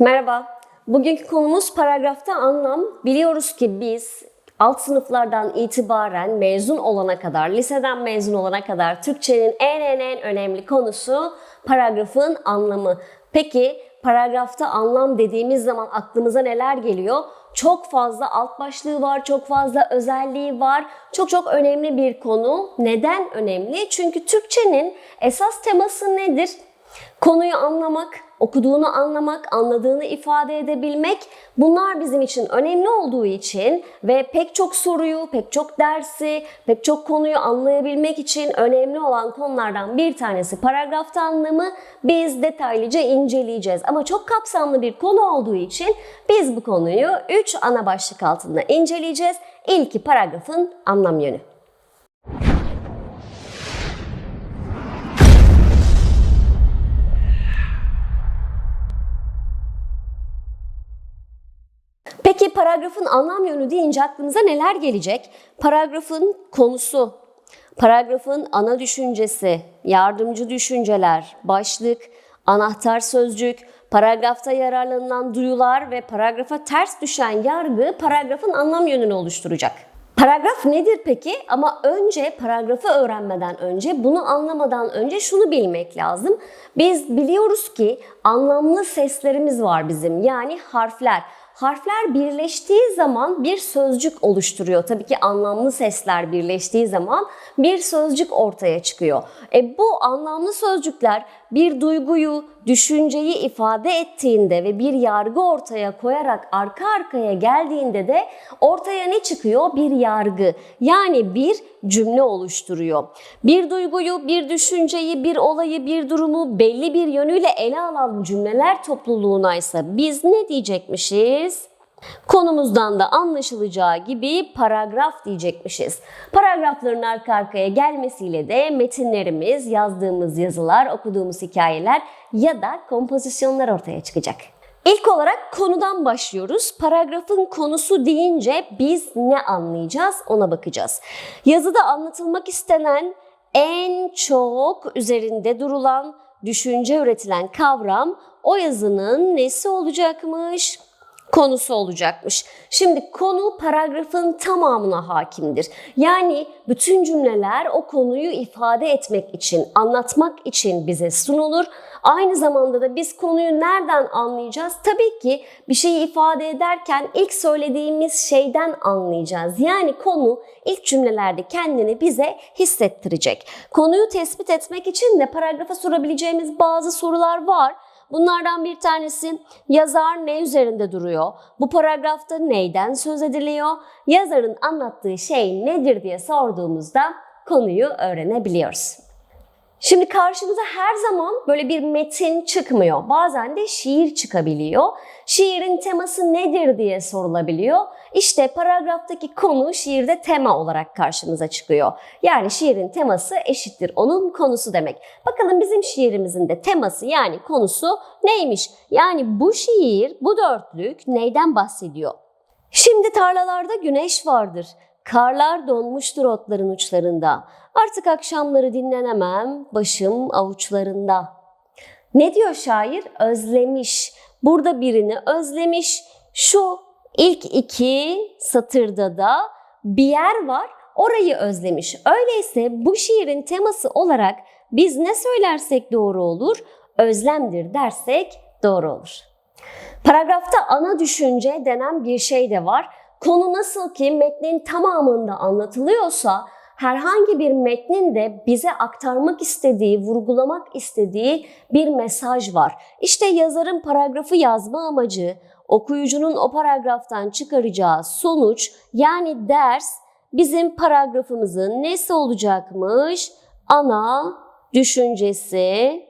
Merhaba. Bugünkü konumuz paragrafta anlam. Biliyoruz ki biz alt sınıflardan itibaren mezun olana kadar, liseden mezun olana kadar Türkçenin en en en önemli konusu paragrafın anlamı. Peki paragrafta anlam dediğimiz zaman aklımıza neler geliyor? Çok fazla alt başlığı var, çok fazla özelliği var. Çok çok önemli bir konu. Neden önemli? Çünkü Türkçenin esas teması nedir? Konuyu anlamak, okuduğunu anlamak, anladığını ifade edebilmek bunlar bizim için önemli olduğu için ve pek çok soruyu, pek çok dersi, pek çok konuyu anlayabilmek için önemli olan konulardan bir tanesi paragrafta anlamı biz detaylıca inceleyeceğiz. Ama çok kapsamlı bir konu olduğu için biz bu konuyu 3 ana başlık altında inceleyeceğiz. İlki paragrafın anlam yönü. Paragrafın anlam yönü deyince aklınıza neler gelecek? Paragrafın konusu, paragrafın ana düşüncesi, yardımcı düşünceler, başlık, anahtar sözcük, paragrafta yararlanılan duyular ve paragrafa ters düşen yargı paragrafın anlam yönünü oluşturacak. Paragraf nedir peki? Ama önce paragrafı öğrenmeden önce, bunu anlamadan önce şunu bilmek lazım. Biz biliyoruz ki anlamlı seslerimiz var bizim. Yani harfler. Harfler birleştiği zaman bir sözcük oluşturuyor. Tabii ki anlamlı sesler birleştiği zaman bir sözcük ortaya çıkıyor. E bu anlamlı sözcükler bir duyguyu, düşünceyi ifade ettiğinde ve bir yargı ortaya koyarak arka arkaya geldiğinde de ortaya ne çıkıyor? Bir yargı. Yani bir cümle oluşturuyor. Bir duyguyu, bir düşünceyi, bir olayı, bir durumu belli bir yönüyle ele alan cümleler topluluğuna ise biz ne diyecekmişiz? Konumuzdan da anlaşılacağı gibi paragraf diyecekmişiz. Paragrafların arka arkaya gelmesiyle de metinlerimiz, yazdığımız yazılar, okuduğumuz hikayeler ya da kompozisyonlar ortaya çıkacak. İlk olarak konudan başlıyoruz. Paragrafın konusu deyince biz ne anlayacağız ona bakacağız. Yazıda anlatılmak istenen en çok üzerinde durulan, düşünce üretilen kavram o yazının nesi olacakmış? Konusu olacakmış. Şimdi konu paragrafın tamamına hakimdir. Yani bütün cümleler o konuyu ifade etmek için, anlatmak için bize sunulur. Aynı zamanda da biz konuyu nereden anlayacağız? Tabii ki bir şeyi ifade ederken ilk söylediğimiz şeyden anlayacağız. Yani konu ilk cümlelerde kendini bize hissettirecek. Konuyu tespit etmek için de paragrafa sorabileceğimiz bazı sorular var. Bunlardan bir tanesi yazar ne üzerinde duruyor? Bu paragrafta neyden söz ediliyor? Yazarın anlattığı şey nedir diye sorduğumuzda konuyu öğrenebiliyoruz. Şimdi karşımıza her zaman böyle bir metin çıkmıyor. Bazen de şiir çıkabiliyor. Şiirin teması nedir diye sorulabiliyor. İşte paragraftaki konu şiirde tema olarak karşımıza çıkıyor. Yani şiirin teması eşittir onun konusu demek. Bakalım bizim şiirimizin de teması yani konusu neymiş? Yani bu şiir, bu dörtlük neyden bahsediyor? Şimdi tarlalarda güneş vardır. Karlar donmuştur otların uçlarında. Artık akşamları dinlenemem, başım avuçlarında. Ne diyor şair? Özlemiş. Burada birini özlemiş. Şu ilk iki satırda da bir yer var. Orayı özlemiş. Öyleyse bu şiirin teması olarak biz ne söylersek doğru olur? Özlemdir dersek doğru olur. Paragrafta ana düşünce denen bir şey de var. Konu nasıl ki metnin tamamında anlatılıyorsa herhangi bir metnin de bize aktarmak istediği, vurgulamak istediği bir mesaj var. İşte yazarın paragrafı yazma amacı, okuyucunun o paragraftan çıkaracağı sonuç yani ders bizim paragrafımızın nesi olacakmış? Ana düşüncesi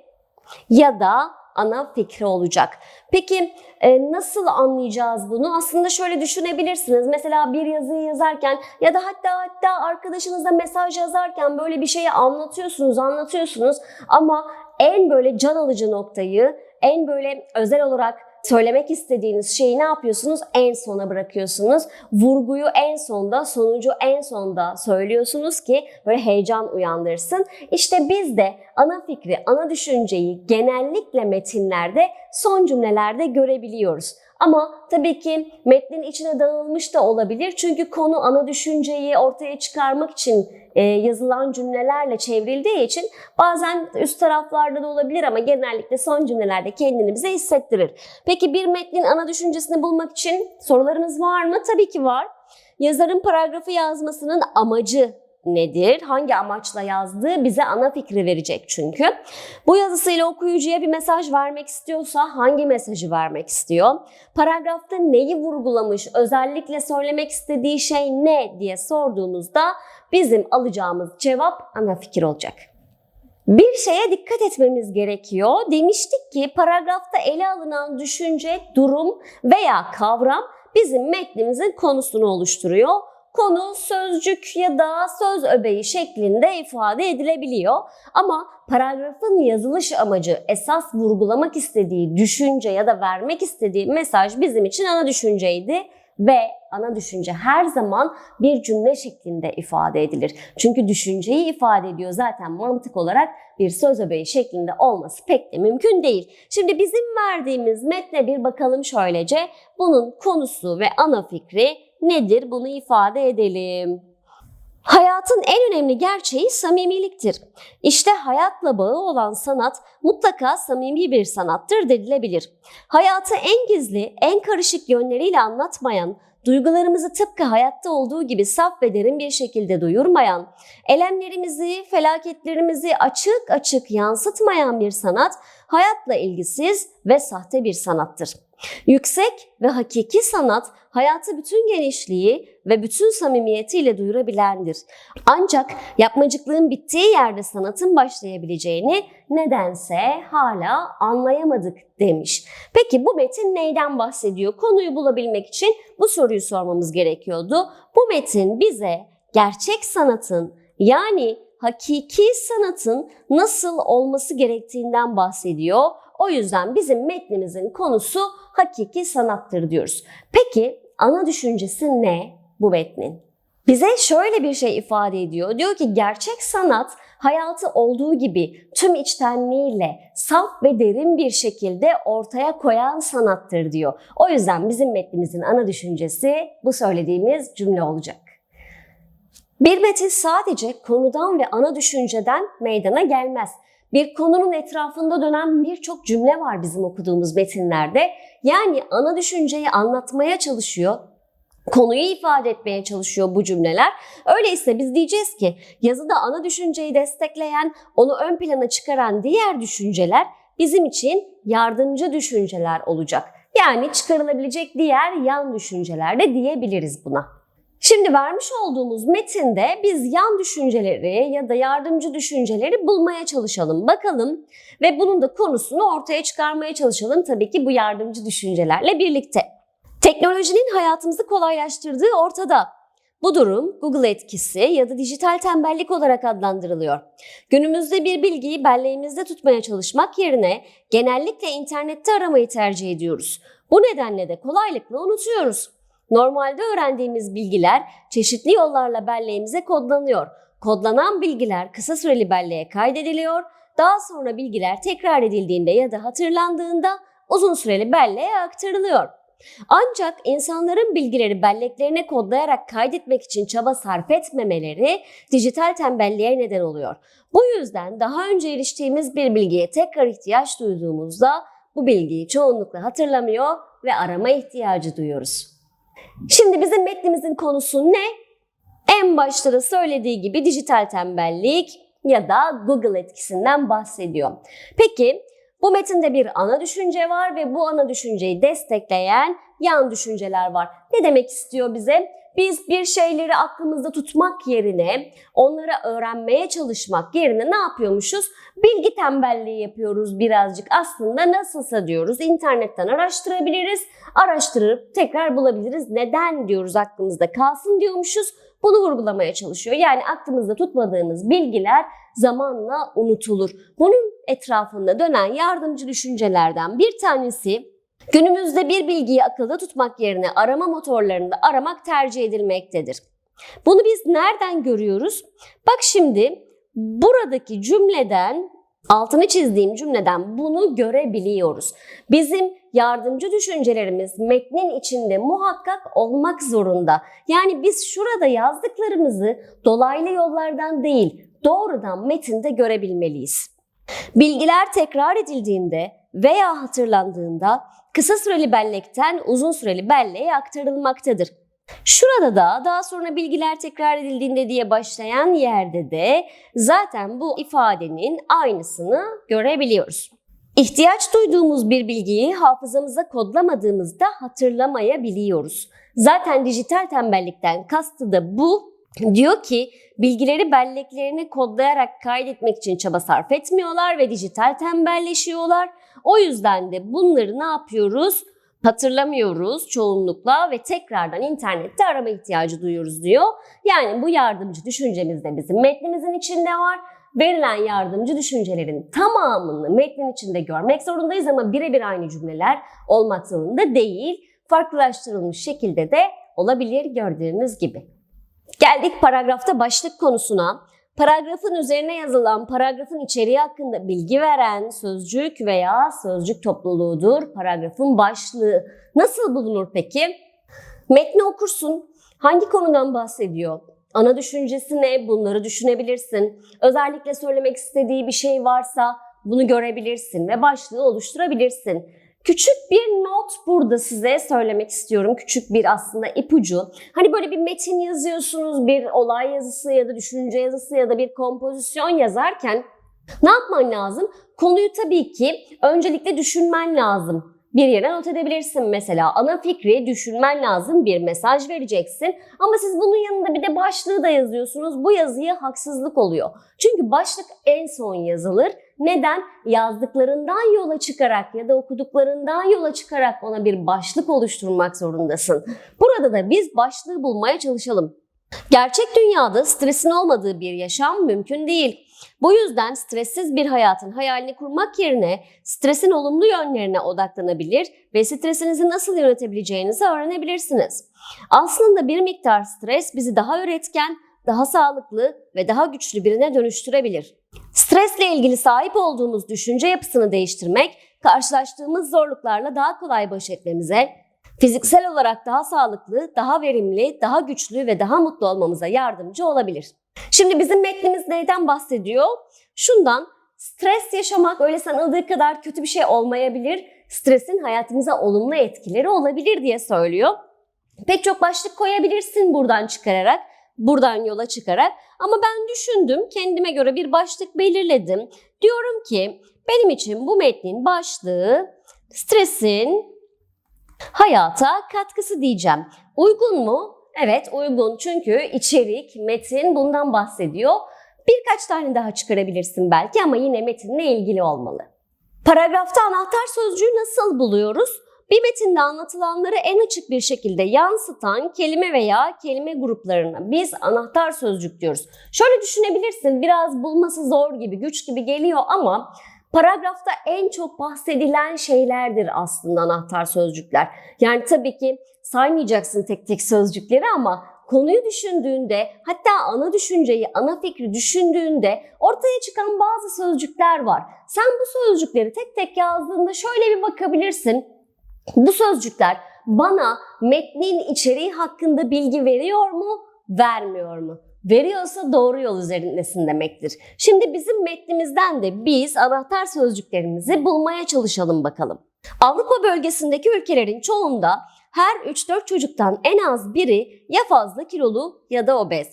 ya da ana fikri olacak. Peki e, nasıl anlayacağız bunu? Aslında şöyle düşünebilirsiniz. Mesela bir yazıyı yazarken ya da hatta hatta arkadaşınıza mesaj yazarken böyle bir şeyi anlatıyorsunuz, anlatıyorsunuz ama en böyle can alıcı noktayı, en böyle özel olarak söylemek istediğiniz şeyi ne yapıyorsunuz? En sona bırakıyorsunuz. Vurguyu en sonda, sonucu en sonda söylüyorsunuz ki böyle heyecan uyandırsın. İşte biz de ana fikri, ana düşünceyi genellikle metinlerde son cümlelerde görebiliyoruz. Ama tabii ki metnin içine dağılmış da olabilir. Çünkü konu ana düşünceyi ortaya çıkarmak için e, yazılan cümlelerle çevrildiği için bazen üst taraflarda da olabilir ama genellikle son cümlelerde kendini bize hissettirir. Peki bir metnin ana düşüncesini bulmak için sorularınız var mı? Tabii ki var. Yazarın paragrafı yazmasının amacı nedir? Hangi amaçla yazdığı bize ana fikri verecek çünkü. Bu yazısıyla okuyucuya bir mesaj vermek istiyorsa hangi mesajı vermek istiyor? Paragrafta neyi vurgulamış, özellikle söylemek istediği şey ne diye sorduğumuzda bizim alacağımız cevap ana fikir olacak. Bir şeye dikkat etmemiz gerekiyor. Demiştik ki paragrafta ele alınan düşünce, durum veya kavram bizim metnimizin konusunu oluşturuyor. Konu sözcük ya da söz öbeği şeklinde ifade edilebiliyor. Ama paragrafın yazılış amacı, esas vurgulamak istediği düşünce ya da vermek istediği mesaj bizim için ana düşünceydi ve ana düşünce her zaman bir cümle şeklinde ifade edilir. Çünkü düşünceyi ifade ediyor zaten mantık olarak bir söz öbeği şeklinde olması pek de mümkün değil. Şimdi bizim verdiğimiz metne bir bakalım şöylece. Bunun konusu ve ana fikri nedir bunu ifade edelim. Hayatın en önemli gerçeği samimiliktir. İşte hayatla bağı olan sanat mutlaka samimi bir sanattır dedilebilir. Hayatı en gizli, en karışık yönleriyle anlatmayan, duygularımızı tıpkı hayatta olduğu gibi saf ve derin bir şekilde duyurmayan, elemlerimizi, felaketlerimizi açık açık yansıtmayan bir sanat, hayatla ilgisiz ve sahte bir sanattır. Yüksek ve hakiki sanat hayatı bütün genişliği ve bütün samimiyetiyle duyurabilendir. Ancak yapmacıklığın bittiği yerde sanatın başlayabileceğini nedense hala anlayamadık demiş. Peki bu metin neyden bahsediyor? Konuyu bulabilmek için bu soruyu sormamız gerekiyordu. Bu metin bize gerçek sanatın yani hakiki sanatın nasıl olması gerektiğinden bahsediyor. O yüzden bizim metnimizin konusu hakiki sanattır diyoruz. Peki ana düşüncesi ne bu metnin? Bize şöyle bir şey ifade ediyor. Diyor ki gerçek sanat hayatı olduğu gibi tüm içtenliğiyle saf ve derin bir şekilde ortaya koyan sanattır diyor. O yüzden bizim metnimizin ana düşüncesi bu söylediğimiz cümle olacak. Bir metin sadece konudan ve ana düşünceden meydana gelmez. Bir konunun etrafında dönen birçok cümle var bizim okuduğumuz metinlerde. Yani ana düşünceyi anlatmaya çalışıyor, konuyu ifade etmeye çalışıyor bu cümleler. Öyleyse biz diyeceğiz ki yazıda ana düşünceyi destekleyen, onu ön plana çıkaran diğer düşünceler bizim için yardımcı düşünceler olacak. Yani çıkarılabilecek diğer yan düşünceler de diyebiliriz buna. Şimdi vermiş olduğumuz metinde biz yan düşünceleri ya da yardımcı düşünceleri bulmaya çalışalım. Bakalım ve bunun da konusunu ortaya çıkarmaya çalışalım tabii ki bu yardımcı düşüncelerle birlikte. Teknolojinin hayatımızı kolaylaştırdığı ortada. Bu durum Google etkisi ya da dijital tembellik olarak adlandırılıyor. Günümüzde bir bilgiyi belleğimizde tutmaya çalışmak yerine genellikle internette aramayı tercih ediyoruz. Bu nedenle de kolaylıkla unutuyoruz. Normalde öğrendiğimiz bilgiler çeşitli yollarla belleğimize kodlanıyor. Kodlanan bilgiler kısa süreli belleğe kaydediliyor. Daha sonra bilgiler tekrar edildiğinde ya da hatırlandığında uzun süreli belleğe aktarılıyor. Ancak insanların bilgileri belleklerine kodlayarak kaydetmek için çaba sarf etmemeleri dijital tembelliğe neden oluyor. Bu yüzden daha önce eriştiğimiz bir bilgiye tekrar ihtiyaç duyduğumuzda bu bilgiyi çoğunlukla hatırlamıyor ve arama ihtiyacı duyuyoruz. Şimdi bizim metnimizin konusu ne? En başta da söylediği gibi dijital tembellik ya da Google etkisinden bahsediyor. Peki bu metinde bir ana düşünce var ve bu ana düşünceyi destekleyen yan düşünceler var. Ne demek istiyor bize? Biz bir şeyleri aklımızda tutmak yerine, onları öğrenmeye çalışmak yerine ne yapıyormuşuz? Bilgi tembelliği yapıyoruz birazcık. Aslında nasılsa diyoruz internetten araştırabiliriz, araştırıp tekrar bulabiliriz. Neden diyoruz aklımızda kalsın diyormuşuz. Bunu vurgulamaya çalışıyor. Yani aklımızda tutmadığımız bilgiler zamanla unutulur. Bunun etrafında dönen yardımcı düşüncelerden bir tanesi Günümüzde bir bilgiyi akılda tutmak yerine arama motorlarında aramak tercih edilmektedir. Bunu biz nereden görüyoruz? Bak şimdi buradaki cümleden altını çizdiğim cümleden bunu görebiliyoruz. Bizim yardımcı düşüncelerimiz metnin içinde muhakkak olmak zorunda. Yani biz şurada yazdıklarımızı dolaylı yollardan değil, doğrudan metinde görebilmeliyiz. Bilgiler tekrar edildiğinde veya hatırlandığında kısa süreli bellekten uzun süreli belleğe aktarılmaktadır. Şurada da daha sonra bilgiler tekrar edildiğinde diye başlayan yerde de zaten bu ifadenin aynısını görebiliyoruz. İhtiyaç duyduğumuz bir bilgiyi hafızamıza kodlamadığımızda hatırlamayabiliyoruz. Zaten dijital tembellikten kastı da bu. Diyor ki bilgileri belleklerini kodlayarak kaydetmek için çaba sarf etmiyorlar ve dijital tembelleşiyorlar. O yüzden de bunları ne yapıyoruz? Hatırlamıyoruz çoğunlukla ve tekrardan internette arama ihtiyacı duyuyoruz diyor. Yani bu yardımcı düşüncemiz de bizim metnimizin içinde var. Verilen yardımcı düşüncelerin tamamını metnin içinde görmek zorundayız ama birebir aynı cümleler olmak zorunda değil. Farklılaştırılmış şekilde de olabilir gördüğünüz gibi. Geldik paragrafta başlık konusuna. Paragrafın üzerine yazılan paragrafın içeriği hakkında bilgi veren sözcük veya sözcük topluluğudur. Paragrafın başlığı nasıl bulunur peki? Metni okursun. Hangi konudan bahsediyor? Ana düşüncesi ne? Bunları düşünebilirsin. Özellikle söylemek istediği bir şey varsa bunu görebilirsin ve başlığı oluşturabilirsin. Küçük bir not burada size söylemek istiyorum. Küçük bir aslında ipucu. Hani böyle bir metin yazıyorsunuz, bir olay yazısı ya da düşünce yazısı ya da bir kompozisyon yazarken ne yapman lazım? Konuyu tabii ki öncelikle düşünmen lazım. Bir yere not edebilirsin mesela. Ana fikri düşünmen lazım. Bir mesaj vereceksin. Ama siz bunun yanında bir de başlığı da yazıyorsunuz. Bu yazıya haksızlık oluyor. Çünkü başlık en son yazılır. Neden? Yazdıklarından yola çıkarak ya da okuduklarından yola çıkarak ona bir başlık oluşturmak zorundasın. Burada da biz başlığı bulmaya çalışalım. Gerçek dünyada stresin olmadığı bir yaşam mümkün değil. Bu yüzden stressiz bir hayatın hayalini kurmak yerine stresin olumlu yönlerine odaklanabilir ve stresinizi nasıl yönetebileceğinizi öğrenebilirsiniz. Aslında bir miktar stres bizi daha üretken, daha sağlıklı ve daha güçlü birine dönüştürebilir. Stresle ilgili sahip olduğumuz düşünce yapısını değiştirmek, karşılaştığımız zorluklarla daha kolay baş etmemize, fiziksel olarak daha sağlıklı, daha verimli, daha güçlü ve daha mutlu olmamıza yardımcı olabilir. Şimdi bizim metnimiz neyden bahsediyor? Şundan, stres yaşamak öyle sanıldığı kadar kötü bir şey olmayabilir. Stresin hayatımıza olumlu etkileri olabilir diye söylüyor. Pek çok başlık koyabilirsin buradan çıkararak, buradan yola çıkarak. Ama ben düşündüm, kendime göre bir başlık belirledim. Diyorum ki benim için bu metnin başlığı stresin hayata katkısı diyeceğim. Uygun mu? Evet uygun çünkü içerik, metin bundan bahsediyor. Birkaç tane daha çıkarabilirsin belki ama yine metinle ilgili olmalı. Paragrafta anahtar sözcüğü nasıl buluyoruz? Bir metinde anlatılanları en açık bir şekilde yansıtan kelime veya kelime gruplarına biz anahtar sözcük diyoruz. Şöyle düşünebilirsin biraz bulması zor gibi, güç gibi geliyor ama paragrafta en çok bahsedilen şeylerdir aslında anahtar sözcükler. Yani tabii ki saymayacaksın tek tek sözcükleri ama konuyu düşündüğünde hatta ana düşünceyi, ana fikri düşündüğünde ortaya çıkan bazı sözcükler var. Sen bu sözcükleri tek tek yazdığında şöyle bir bakabilirsin. Bu sözcükler bana metnin içeriği hakkında bilgi veriyor mu, vermiyor mu? Veriyorsa doğru yol üzerindesin demektir. Şimdi bizim metnimizden de biz anahtar sözcüklerimizi bulmaya çalışalım bakalım. Avrupa bölgesindeki ülkelerin çoğunda her 3-4 çocuktan en az biri ya fazla kilolu ya da obez.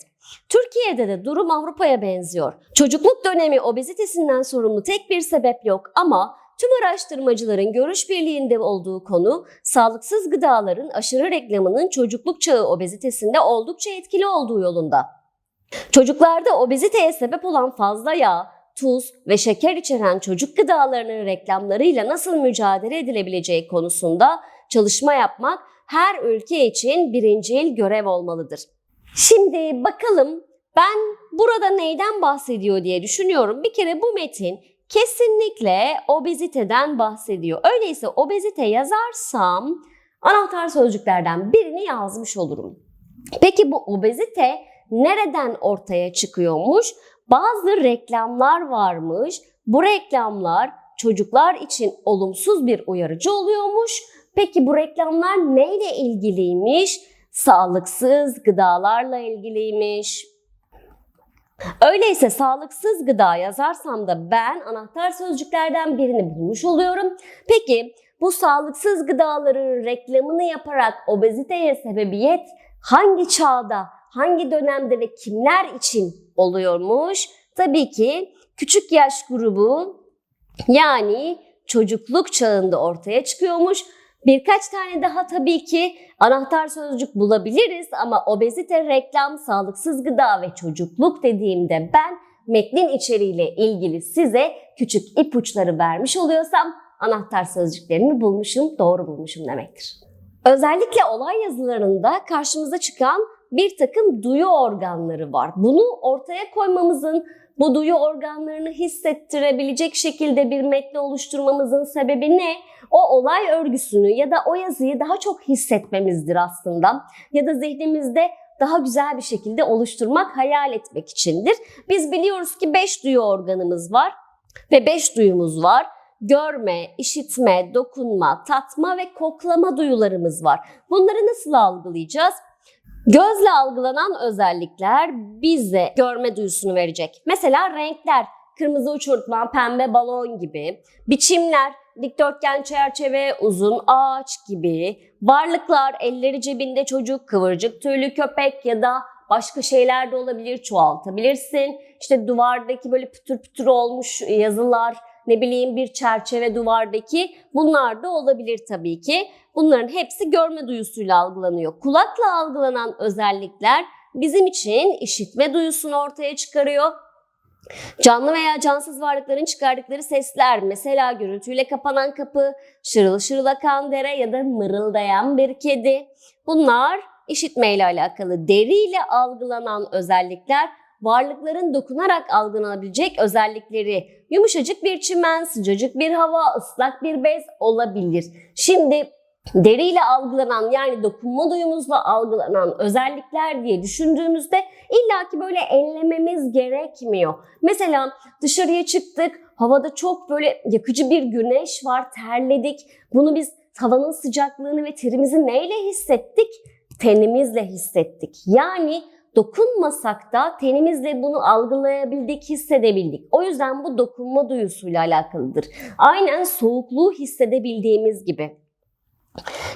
Türkiye'de de durum Avrupa'ya benziyor. Çocukluk dönemi obezitesinden sorumlu tek bir sebep yok ama tüm araştırmacıların görüş birliğinde olduğu konu sağlıksız gıdaların aşırı reklamının çocukluk çağı obezitesinde oldukça etkili olduğu yolunda. Çocuklarda obeziteye sebep olan fazla yağ, tuz ve şeker içeren çocuk gıdalarının reklamlarıyla nasıl mücadele edilebileceği konusunda çalışma yapmak her ülke için birincil görev olmalıdır. Şimdi bakalım ben burada neyden bahsediyor diye düşünüyorum. Bir kere bu metin kesinlikle obeziteden bahsediyor. Öyleyse obezite yazarsam anahtar sözcüklerden birini yazmış olurum. Peki bu obezite nereden ortaya çıkıyormuş? Bazı reklamlar varmış. Bu reklamlar çocuklar için olumsuz bir uyarıcı oluyormuş. Peki bu reklamlar neyle ilgiliymiş? Sağlıksız gıdalarla ilgiliymiş. Öyleyse sağlıksız gıda yazarsam da ben anahtar sözcüklerden birini bulmuş oluyorum. Peki bu sağlıksız gıdaların reklamını yaparak obeziteye sebebiyet hangi çağda, hangi dönemde ve kimler için oluyormuş? Tabii ki küçük yaş grubu yani çocukluk çağında ortaya çıkıyormuş. Birkaç tane daha tabii ki anahtar sözcük bulabiliriz ama obezite, reklam, sağlıksız gıda ve çocukluk dediğimde ben metnin içeriğiyle ilgili size küçük ipuçları vermiş oluyorsam anahtar sözcüklerimi bulmuşum, doğru bulmuşum demektir. Özellikle olay yazılarında karşımıza çıkan bir takım duyu organları var. Bunu ortaya koymamızın, bu duyu organlarını hissettirebilecek şekilde bir metni oluşturmamızın sebebi ne? O olay örgüsünü ya da o yazıyı daha çok hissetmemizdir aslında. Ya da zihnimizde daha güzel bir şekilde oluşturmak, hayal etmek içindir. Biz biliyoruz ki 5 duyu organımız var ve 5 duyumuz var. Görme, işitme, dokunma, tatma ve koklama duyularımız var. Bunları nasıl algılayacağız? Gözle algılanan özellikler bize görme duyusunu verecek. Mesela renkler, kırmızı uçurtma, pembe balon gibi. Biçimler, dikdörtgen çerçeve, uzun ağaç gibi. Varlıklar, elleri cebinde çocuk, kıvırcık tüylü köpek ya da başka şeyler de olabilir, çoğaltabilirsin. İşte duvardaki böyle pütür pütür olmuş yazılar, ne bileyim bir çerçeve duvardaki bunlar da olabilir tabii ki. Bunların hepsi görme duyusuyla algılanıyor. Kulakla algılanan özellikler bizim için işitme duyusunu ortaya çıkarıyor. Canlı veya cansız varlıkların çıkardıkları sesler, mesela gürültüyle kapanan kapı, şırıl şırıl akan dere ya da mırıldayan bir kedi. Bunlar işitmeyle alakalı. Deriyle algılanan özellikler varlıkların dokunarak algılanabilecek özellikleri. Yumuşacık bir çimen, sıcacık bir hava, ıslak bir bez olabilir. Şimdi deriyle algılanan yani dokunma duyumuzla algılanan özellikler diye düşündüğümüzde illaki böyle ellememiz gerekmiyor. Mesela dışarıya çıktık, havada çok böyle yakıcı bir güneş var, terledik. Bunu biz havanın sıcaklığını ve terimizi neyle hissettik? Tenimizle hissettik. Yani dokunmasak da tenimizle bunu algılayabildik, hissedebildik. O yüzden bu dokunma duyusuyla alakalıdır. Aynen soğukluğu hissedebildiğimiz gibi.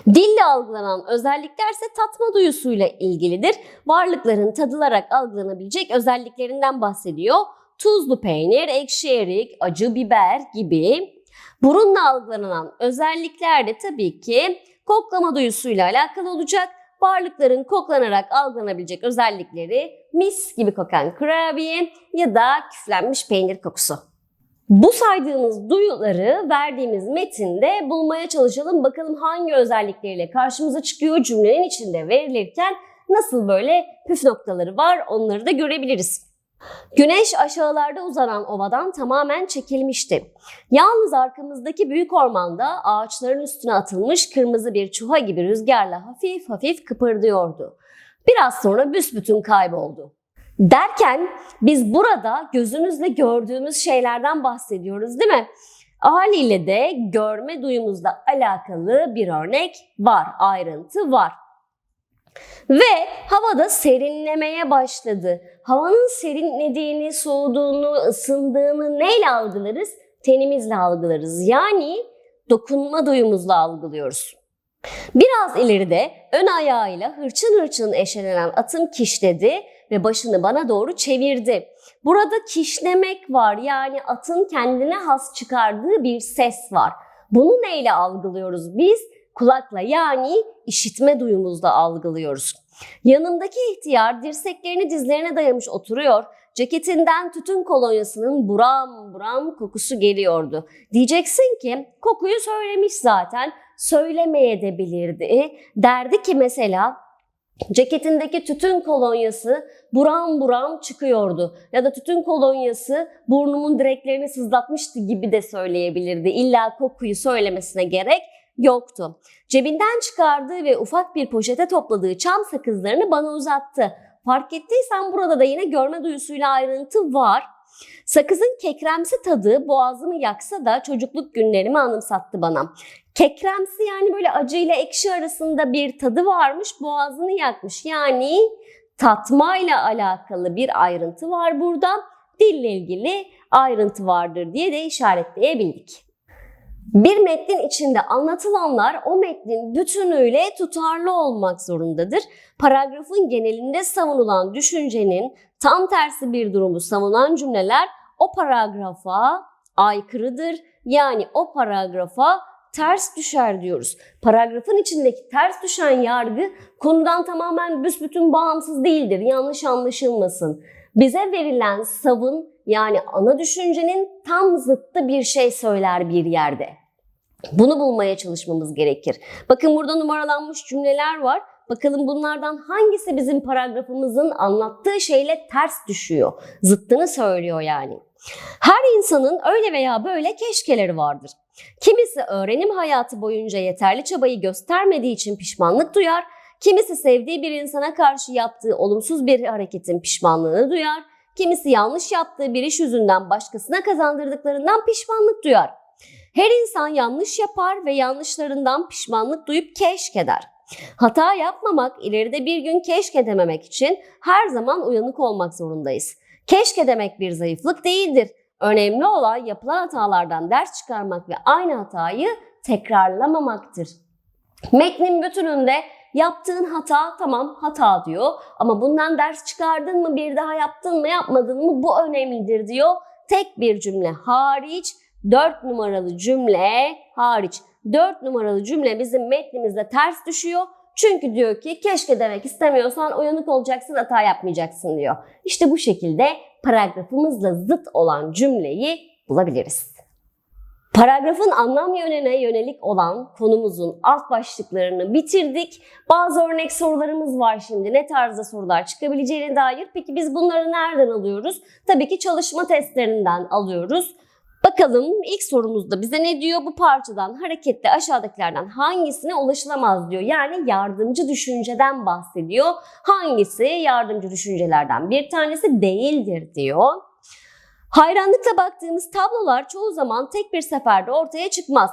Dille algılanan özellikler ise tatma duyusuyla ilgilidir. Varlıkların tadılarak algılanabilecek özelliklerinden bahsediyor. Tuzlu peynir, ekşi erik, acı biber gibi. Burunla algılanan özellikler de tabii ki koklama duyusuyla alakalı olacak. Varlıkların koklanarak algılanabilecek özellikleri mis gibi kokan kurabiye ya da küflenmiş peynir kokusu. Bu saydığımız duyuları verdiğimiz metinde bulmaya çalışalım. Bakalım hangi özellikleriyle karşımıza çıkıyor cümlenin içinde verilirken nasıl böyle püf noktaları var onları da görebiliriz. Güneş aşağılarda uzanan ovadan tamamen çekilmişti. Yalnız arkamızdaki büyük ormanda ağaçların üstüne atılmış kırmızı bir çuha gibi rüzgarla hafif hafif kıpırdıyordu. Biraz sonra büsbütün kayboldu. Derken biz burada gözümüzle gördüğümüz şeylerden bahsediyoruz değil mi? Haliyle de görme duyumuzla alakalı bir örnek var, ayrıntı var. Ve havada serinlemeye başladı. Havanın serinlediğini, soğuduğunu, ısındığını neyle algılarız? Tenimizle algılarız. Yani dokunma duyumuzla algılıyoruz. Biraz ileride ön ayağıyla hırçın hırçın eşelenen atım kişledi ve başını bana doğru çevirdi. Burada kişlemek var yani atın kendine has çıkardığı bir ses var. Bunu neyle algılıyoruz biz? Kulakla yani işitme duyumuzla algılıyoruz. Yanımdaki ihtiyar dirseklerini dizlerine dayamış oturuyor. Ceketinden tütün kolonyasının buram buram kokusu geliyordu. Diyeceksin ki kokuyu söylemiş zaten. Söylemeye de bilirdi. Derdi ki mesela Ceketindeki tütün kolonyası buram buram çıkıyordu. Ya da tütün kolonyası burnumun direklerini sızlatmıştı gibi de söyleyebilirdi. İlla kokuyu söylemesine gerek yoktu. Cebinden çıkardığı ve ufak bir poşete topladığı çam sakızlarını bana uzattı. Fark ettiysen burada da yine görme duyusuyla ayrıntı var. Sakızın kekremsi tadı boğazımı yaksa da çocukluk günlerimi anımsattı bana. Kekremsi yani böyle acı ile ekşi arasında bir tadı varmış, boğazını yakmış. Yani tatmayla alakalı bir ayrıntı var burada. Dille ilgili ayrıntı vardır diye de işaretleyebildik. Bir metnin içinde anlatılanlar o metnin bütünüyle tutarlı olmak zorundadır. Paragrafın genelinde savunulan düşüncenin tam tersi bir durumu savunan cümleler o paragrafa aykırıdır. Yani o paragrafa ters düşer diyoruz. Paragrafın içindeki ters düşen yargı konudan tamamen büsbütün bağımsız değildir. Yanlış anlaşılmasın. Bize verilen savın yani ana düşüncenin tam zıttı bir şey söyler bir yerde. Bunu bulmaya çalışmamız gerekir. Bakın burada numaralanmış cümleler var. Bakalım bunlardan hangisi bizim paragrafımızın anlattığı şeyle ters düşüyor. Zıttını söylüyor yani. Her insanın öyle veya böyle keşkeleri vardır. Kimisi öğrenim hayatı boyunca yeterli çabayı göstermediği için pişmanlık duyar. Kimisi sevdiği bir insana karşı yaptığı olumsuz bir hareketin pişmanlığını duyar. Kimisi yanlış yaptığı bir iş yüzünden başkasına kazandırdıklarından pişmanlık duyar. Her insan yanlış yapar ve yanlışlarından pişmanlık duyup keşke der. Hata yapmamak, ileride bir gün keşke dememek için her zaman uyanık olmak zorundayız. Keşke demek bir zayıflık değildir. Önemli olan yapılan hatalardan ders çıkarmak ve aynı hatayı tekrarlamamaktır. Metnin bütününde yaptığın hata tamam hata diyor ama bundan ders çıkardın mı bir daha yaptın mı yapmadın mı bu önemlidir diyor. Tek bir cümle hariç 4 numaralı cümle hariç 4 numaralı cümle bizim metnimizde ters düşüyor. Çünkü diyor ki keşke demek istemiyorsan uyanık olacaksın hata yapmayacaksın diyor. İşte bu şekilde paragrafımızla zıt olan cümleyi bulabiliriz. Paragrafın anlam yönüne yönelik olan konumuzun alt başlıklarını bitirdik. Bazı örnek sorularımız var şimdi. Ne tarzda sorular çıkabileceğine dair. Peki biz bunları nereden alıyoruz? Tabii ki çalışma testlerinden alıyoruz. Bakalım ilk sorumuzda bize ne diyor? Bu parçadan hareketle aşağıdakilerden hangisine ulaşılamaz diyor. Yani yardımcı düşünceden bahsediyor. Hangisi yardımcı düşüncelerden bir tanesi değildir diyor. Hayranlıkla baktığımız tablolar çoğu zaman tek bir seferde ortaya çıkmaz.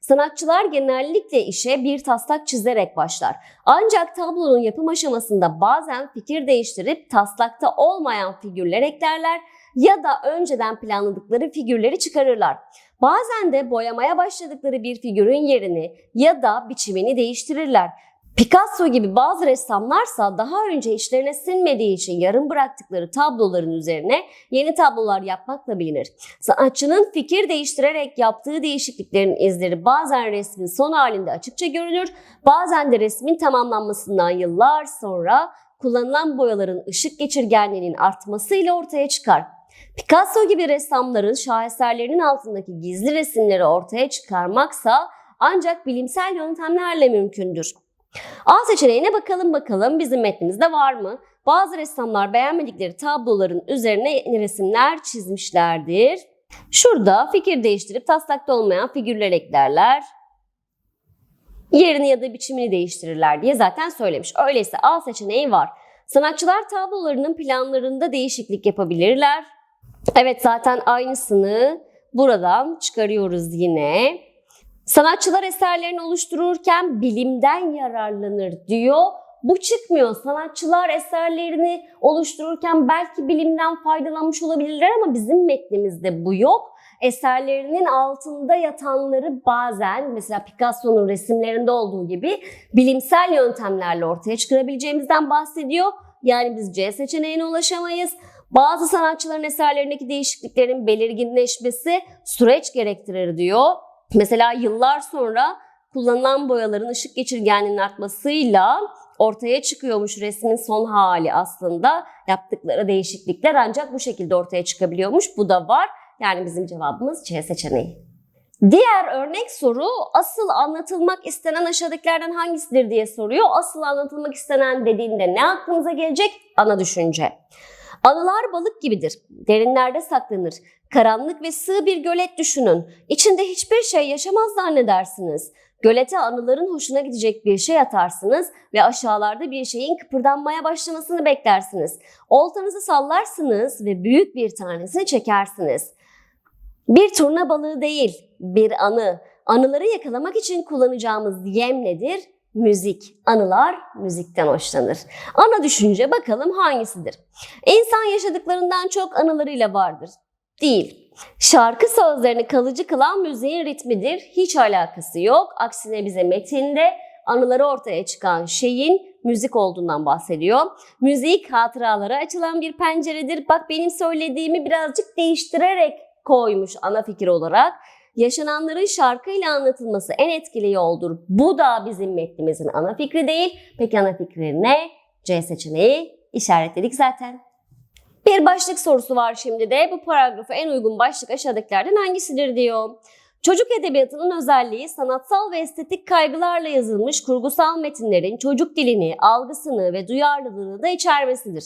Sanatçılar genellikle işe bir taslak çizerek başlar. Ancak tablonun yapım aşamasında bazen fikir değiştirip taslakta olmayan figürler eklerler ya da önceden planladıkları figürleri çıkarırlar. Bazen de boyamaya başladıkları bir figürün yerini ya da biçimini değiştirirler. Picasso gibi bazı ressamlarsa daha önce işlerine sinmediği için yarım bıraktıkları tabloların üzerine yeni tablolar yapmakla bilinir. Sanatçının fikir değiştirerek yaptığı değişikliklerin izleri bazen resmin son halinde açıkça görülür, bazen de resmin tamamlanmasından yıllar sonra kullanılan boyaların ışık geçirgenliğinin artmasıyla ortaya çıkar. Picasso gibi ressamların şaheserlerinin altındaki gizli resimleri ortaya çıkarmaksa ancak bilimsel yöntemlerle mümkündür. A seçeneğine bakalım bakalım bizim metnimizde var mı? Bazı ressamlar beğenmedikleri tabloların üzerine resimler çizmişlerdir. Şurada fikir değiştirip taslakta olmayan figürler eklerler. Yerini ya da biçimini değiştirirler diye zaten söylemiş. Öyleyse A seçeneği var. Sanatçılar tablolarının planlarında değişiklik yapabilirler. Evet zaten aynısını buradan çıkarıyoruz yine. Sanatçılar eserlerini oluştururken bilimden yararlanır diyor. Bu çıkmıyor. Sanatçılar eserlerini oluştururken belki bilimden faydalanmış olabilirler ama bizim metnimizde bu yok. Eserlerinin altında yatanları bazen mesela Picasso'nun resimlerinde olduğu gibi bilimsel yöntemlerle ortaya çıkarabileceğimizden bahsediyor. Yani biz C seçeneğine ulaşamayız. Bazı sanatçıların eserlerindeki değişikliklerin belirginleşmesi süreç gerektirir diyor. Mesela yıllar sonra kullanılan boyaların ışık geçirgenliğinin artmasıyla ortaya çıkıyormuş resmin son hali aslında. Yaptıkları değişiklikler ancak bu şekilde ortaya çıkabiliyormuş. Bu da var. Yani bizim cevabımız C seçeneği. Diğer örnek soru asıl anlatılmak istenen aşağıdakilerden hangisidir diye soruyor. Asıl anlatılmak istenen dediğinde ne aklınıza gelecek? Ana düşünce. Anılar balık gibidir. Derinlerde saklanır. Karanlık ve sığ bir gölet düşünün. İçinde hiçbir şey yaşamaz zannedersiniz. Gölete anıların hoşuna gidecek bir şey atarsınız ve aşağılarda bir şeyin kıpırdanmaya başlamasını beklersiniz. Oltanızı sallarsınız ve büyük bir tanesini çekersiniz. Bir turna balığı değil, bir anı. Anıları yakalamak için kullanacağımız yem nedir? Müzik. Anılar müzikten hoşlanır. Ana düşünce bakalım hangisidir? İnsan yaşadıklarından çok anılarıyla vardır. Değil. Şarkı sözlerini kalıcı kılan müziğin ritmidir. Hiç alakası yok. Aksine bize metinde anıları ortaya çıkan şeyin müzik olduğundan bahsediyor. Müzik hatıralara açılan bir penceredir. Bak benim söylediğimi birazcık değiştirerek koymuş ana fikir olarak. Yaşananların şarkıyla anlatılması en etkili yoldur. Bu da bizim metnimizin ana fikri değil. Peki ana fikri ne? C seçeneği işaretledik zaten. Bir başlık sorusu var şimdi de. Bu paragrafa en uygun başlık aşağıdakilerden hangisidir diyor. Çocuk edebiyatının özelliği sanatsal ve estetik kaygılarla yazılmış kurgusal metinlerin çocuk dilini, algısını ve duyarlılığını da içermesidir.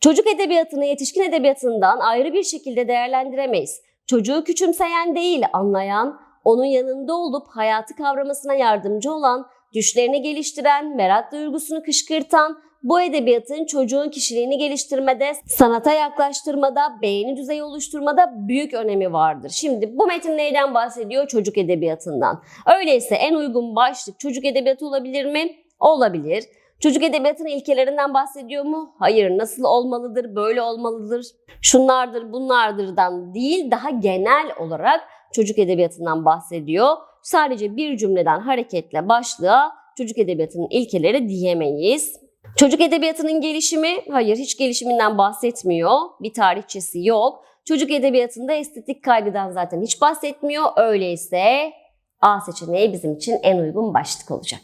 Çocuk edebiyatını yetişkin edebiyatından ayrı bir şekilde değerlendiremeyiz. Çocuğu küçümseyen değil, anlayan, onun yanında olup hayatı kavramasına yardımcı olan, düşlerini geliştiren, merak duygusunu kışkırtan, bu edebiyatın çocuğun kişiliğini geliştirmede, sanata yaklaştırmada, beğeni düzeyi oluşturmada büyük önemi vardır. Şimdi bu metin neyden bahsediyor? Çocuk edebiyatından. Öyleyse en uygun başlık çocuk edebiyatı olabilir mi? Olabilir. Çocuk edebiyatının ilkelerinden bahsediyor mu? Hayır. Nasıl olmalıdır? Böyle olmalıdır. Şunlardır, bunlardırdan değil, daha genel olarak çocuk edebiyatından bahsediyor. Sadece bir cümleden hareketle başlığa çocuk edebiyatının ilkeleri diyemeyiz. Çocuk edebiyatının gelişimi, hayır hiç gelişiminden bahsetmiyor. Bir tarihçesi yok. Çocuk edebiyatında estetik kaygıdan zaten hiç bahsetmiyor. Öyleyse A seçeneği bizim için en uygun başlık olacak.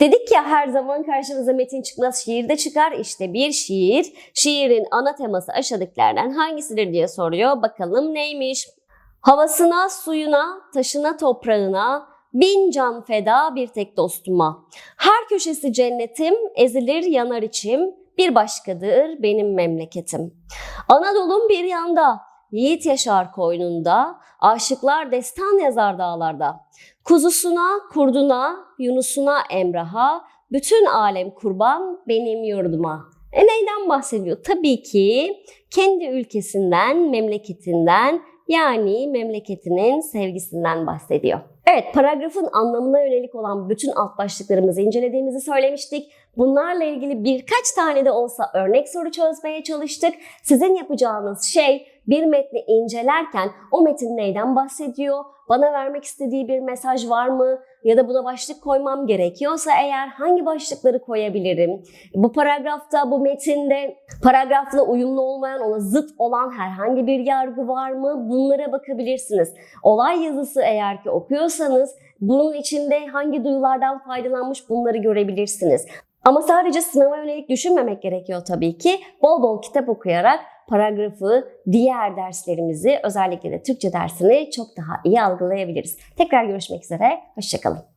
Dedik ya her zaman karşımıza metin çıkmaz şiir de çıkar. İşte bir şiir. Şiirin ana teması aşağıdakilerden hangisidir diye soruyor. Bakalım neymiş? Havasına, suyuna, taşına, toprağına, bin can feda bir tek dostuma. Her köşesi cennetim, ezilir yanar içim, bir başkadır benim memleketim. Anadolu'm bir yanda, yiğit yaşar koynunda, aşıklar destan yazar dağlarda. Kuzusuna, kurduna, Yunus'una Emrah'a, bütün alem kurban benim yurduma. E neyden bahsediyor? Tabii ki kendi ülkesinden, memleketinden yani memleketinin sevgisinden bahsediyor. Evet, paragrafın anlamına yönelik olan bütün alt başlıklarımızı incelediğimizi söylemiştik. Bunlarla ilgili birkaç tane de olsa örnek soru çözmeye çalıştık. Sizin yapacağınız şey bir metni incelerken o metin neyden bahsediyor? Bana vermek istediği bir mesaj var mı? Ya da buna başlık koymam gerekiyorsa eğer hangi başlıkları koyabilirim? Bu paragrafta, bu metinde paragrafla uyumlu olmayan, ona zıt olan herhangi bir yargı var mı? Bunlara bakabilirsiniz. Olay yazısı eğer ki okuyorsanız bunun içinde hangi duyulardan faydalanmış bunları görebilirsiniz. Ama sadece sınava yönelik düşünmemek gerekiyor tabii ki. Bol bol kitap okuyarak paragrafı, diğer derslerimizi özellikle de Türkçe dersini çok daha iyi algılayabiliriz. Tekrar görüşmek üzere, hoşçakalın.